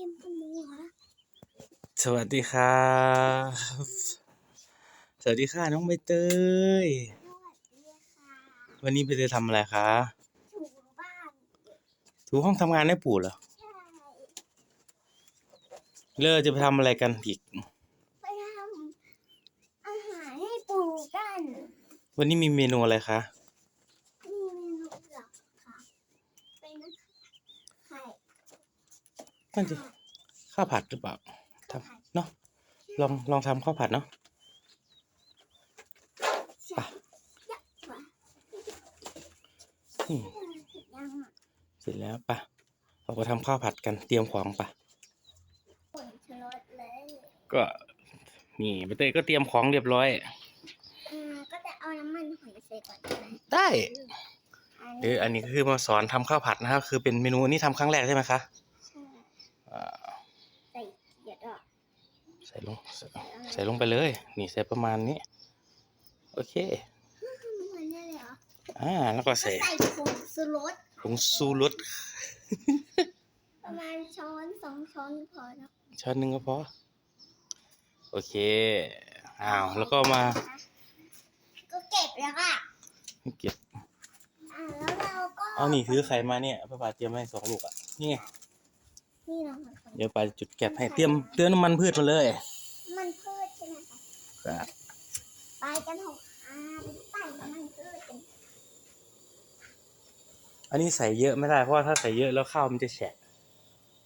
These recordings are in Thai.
ทียมคุณหมูเหรอสวัสดีครับ สวัสดีค่ะน้องใบเตย สวัสดีค่ะวันนี้ใบเตยทำอะไรคะถูบ้านถูห้องทำงานให้ปู่เหรอ ใช่เลิกจะไปทำอะไรกันอีก ไปทำอาหารให้ปู่กัน วันนี้มีเมนูอะไรคะ มีเมนูหลักค่ะเป็นไข่ น่าจะข้าวผัดหรือเปล่าทำเนาะลองลองทำข้าวผัดเนาะใช่ยักษ์ว่ะอืมเสร็จยังอะเสร็จแล้วปะเราไปทำข้าวผัดกันเตรียมของปะป่นชรสเลยก็นี่ใบเตยก็เตรียมของเรียบร้อยอ่าก็จะเอาน้ำมันหอยใส่ก่อนใช่ไหมได้อันเดี๋ยวอันนี้ก็คือมาสอนทำข้าวผัดนะครับ คือเป็นเมนูอันนี้ทำครั้งแรกใช่ไหมคะ ใช่อ่าใส่เกลือด้วยใส่ลงใส่ใส่ลงไปเลย นี่ใส่ประมาณนี้ โอเคเหมือนได้เลยเหรออ่าแล้วก็ใส่ใส่ผงชูรสผงซูรสประมาณช้อนสองช้อนพอนะช้อนหนึ่งก็พอโอเคอ้าวแล้วก็มา ก็เก็บแล้วค่ะเก็บอ่าแล้วเราก็เอานี่ถือไข่มาเนี่ยป้าปาเตรียมให้สองลูกอะนี่ไง นี่เราค่ะเดี๋ยวปาจุดแก๊สให้เตรียมเตรียมน้ำมันพืชมาเลยมันพืชใช่ไหมคะครับไปกันเถอะอ่าไปใส่มันพืชกันอันนี้ใส่เยอะไม่ได้เพราะว่าถ้าใส่เยอะแล้วข้าวมันจะแฉะ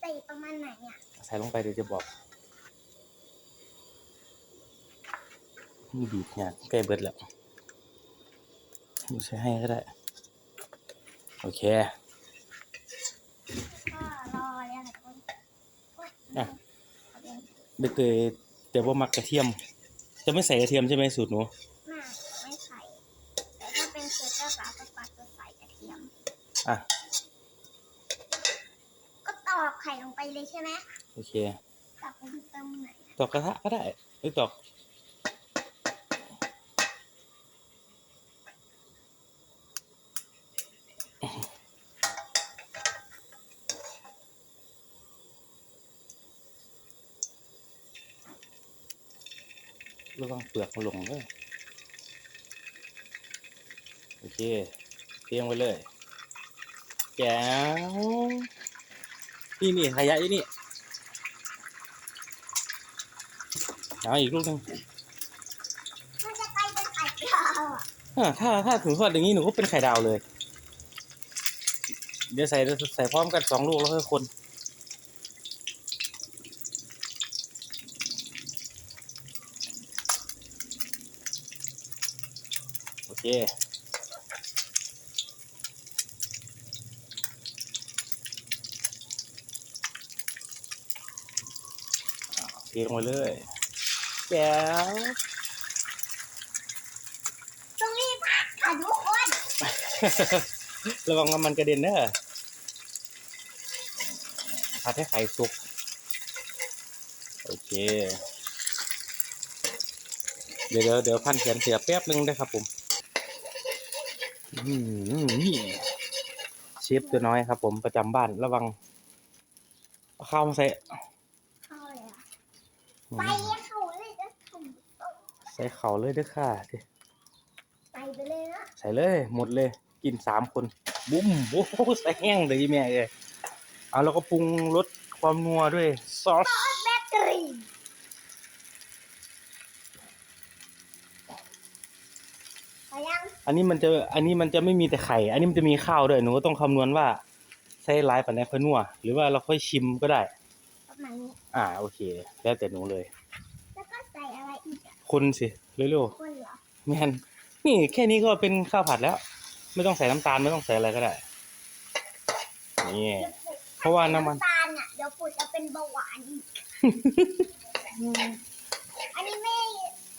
ใส่ประมาณไหนอะใส่ลงไปเดี๋ยวจะบอกนี่บีบเนี่ยใกล้เบิดแล้วใส่ให้ก็ได้ โอเค ก็รอเลยค่ะทุกคน อะ ใบเตยแต่ว่ามักกระเทียม จะไม่ใส่กระเทียมใช่ไหมสูตรหนูไม่ไม่ใส่ แต่ถ้าเป็นเชฟเจ้าสาวสปาจะใส่กระเทียม อะ ก็ตอกไข่ลงไปเลยใช่ไหมโอเคตอกลงตรงไหนตอกกระทะก็ได้หรือตอก ระวังเปลือกมันหลงด้วยโอเคเตรียมไว้เลยแจ๋วนี่นี่ขยะอยู่นี่เอาอีกลูกหนึงมันจะไปเป็นไข่ดาวอะอ่าถ้าถ้าถึงทอดอย่างนี้หนูก็เป็นไข่ดาวเลย เดี๋ยวใส่ใส่พร้อมกันสองลูกแล้วค่อยคน เคอ่าเทลงไปเลยแจ๋วตรงนี้พักค่ะทุกคนระวังน้ำมันกระเด็นเด้อผัดให้ไข่สุก โอเค เดี๋ยวเดี๋ยวเดี๋ยวพันเขียนเสียแป๊บนึงได้ครับผมอืมนี่ เชฟตัวน้อยครับ ผมประจำบ้านระวังเอาข้าวมาใส่เข้าเลยอะอืไปมเขาเลยจะทำต้มใส่เข่าเลยเด้อค่ะไปไปเลยนะใส่เลย หมดเลย กินสามคน บุ้มโอ้โหใส่แห้งเลยแม่เลยเอาแล้วก็ปรุงรสความนัวด้วยซอส แบตเตอรี่ไปยัง อันนี้มันจะอันนี้มันจะไม่มีแต่ไข่ อันนี้มันจะมีข้าวด้วยหนูก็ต้องคำนวณว่าใส่ร้ายปันไหนค่อยนัวหรือว่าเราค่อยชิมก็ได้ประมาณนี้อ่าโอเค แล้วแต่หนูเลย แล้วก็ใส่อะไรอีกอะคนสิเร็วคนเหรอๆแม่นนี่แค่นี้ก็เป็นข้าวผัดแล้ว ไม่ต้องใส่น้ำตาลไม่ต้องใส่อะไรก็ได้นี่ เพราะว่าน้ำมัน ตาลอะเดี๋ยวปู่จะเป็นเบาหวานอีก อันนี้ไม่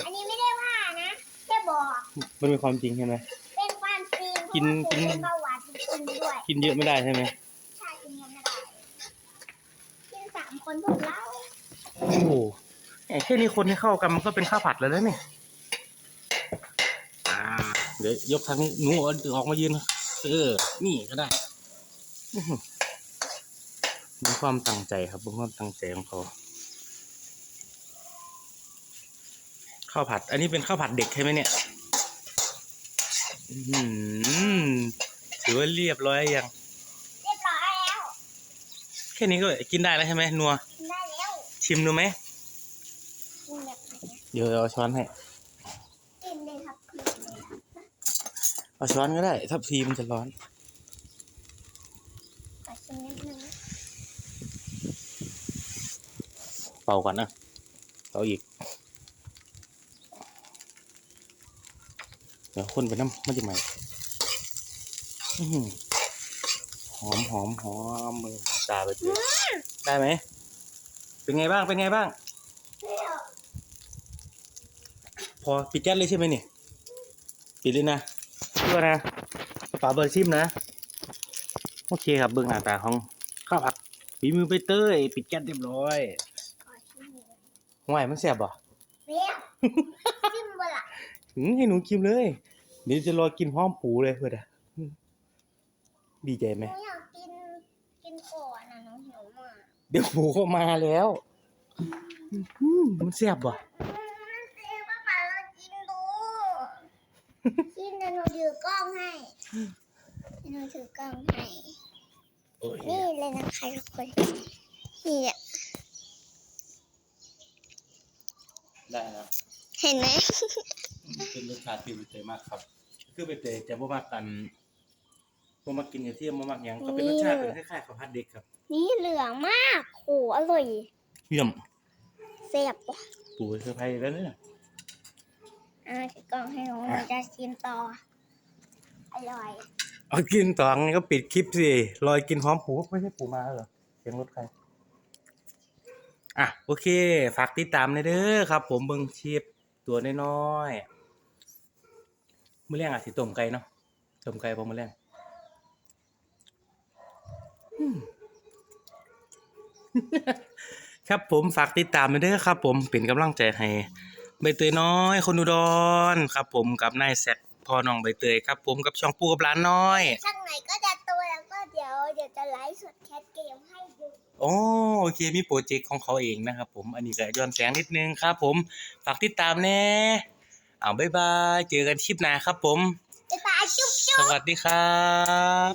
อันนี้ไม่ได้ว่านะแค่ บอก มันเป็นความจริงใช่ไหม เป็นความจริงกินเพราะว่าปู่กินเป็นเบาหวานจริงๆด้วย กินเยอะไม่ได้ใช่ไหมใช่กินเยอะไม่ได้กินสามคนพวกเราโอ้โหแค่นี้คนให้เข้ากันมันก็เป็นข้าวผัดแล้วนะเนี่ยอ่าเดี๋ยวยกทางนี้หนูเอาออกมายืนเออ นี่ก็ได้อื้อหือมีความตั้งใจครับมีความตั้งใจของเขา ข้าวผัด อันนี้เป็นข้าวผัดเด็กใช่ไหมเนี่ยอื้อหือถือว่าเรียบร้อยยัง เรียบร้อยแล้ว แค่นี้ก็กินได้แล้วใช่ไหมนัว กินได้แล้ว ชิมดูไหมกินแบบไหนอะเดี๋ยวเอาช้อนให้กินเลยครับกินเลยครับเอาช้อนก็ได้ถ้าพีมันจะร้อนขอชิมนิดนึงเป่าก่อนนะเป่าอีก เดี๋ยวคนไปน้ำมันจะใหม่อื้อหือหอมหอมหอมมือหอมตาไปเลยได้ไหม เป็นไงบ้าง เป็นไงบ้างเปรี้ยวพอปิดแก๊สเลยใช่ไหมนี่ ปิดเลยนะเพื่อนะฝาเบอร์ชิมนะ โอเคครับเบื้องหน้าตาของข้าวผัดฝีมือไปเต้ย ปิดแก๊สเรียบร้อยขอชิมเลยห่วยมันแซ่บบ่เปรี้ยวชิมบ่ล่ะ หืมให้หนูกินเลยเดี๋ยวจะรอกินพร้อมปูเลยเพื่อนอะอืมดีใจหไหมนูอยากกินกินก่อนนะหนูหิวมากเดี๋ยวปูเข้ามาแล้วอืมมันแซ่บบ่อืมเจ๊ป้าป๋าลองกินดูกินเดี๋ยวหนูถือกล้องให้เดี๋ยวหนูถือกล้องให้โอ้ยนี่เลยนะคะทุกคนนี่อะได้แล้วเห็นไหม เป็นรสชาติที่ใบเตยมากครับ คือใบเตยจะบ่มักกันบ่มักกินกระเทียมบ่มักหยังก็เป็นรสชาติเป็นคล้ายๆข้าวผัดเด็กครับนี่เหลืองมากโหอร่อยเยี่ยมเสียบว่ะปูเซอร์ไพรส์แล้วเนี่ยอ่าถือกล้องให้หนูหนูจะชิมต่อ อร่อย เอากินต่องั้นก็ปิดคลิปสิรอยกินพร้อมปูไม่ใช่ปูมาเหรอเสียงรถใครอะโอเค ฝากติดตามในอยเด้อครับ ผมเบิ่งชีพตัวน้อยๆ มื้อแรงอาจสิต้มไก่เนาะต้มไก่บ่มื้อแรงอืมครับผมฝากติดตามในอยเด้อครับ ผมเป็นกำลังใจให้ใบเตยน้อย คนอุดรครับ ผมกับนายแซกพ่อน้องใบเตยครับ ผมกับช่องปูกับร้านน้อยช่างไหนก็จะตัวแล้วก็เดี๋ยวเดี๋ยวจะไลฟ์สดแคทเกมให้ดูโอ้โอเคมีโปรเจกต์ของเขาเองนะครับ ผมอันนี้ก็ย้อนแสงนิดนึงครับ ผมฝากติดตามแน่ เอาบ๊ายบาย เจอกันคลิปหน้าครับผมจะตายจุ๊บ สวัสดีครับ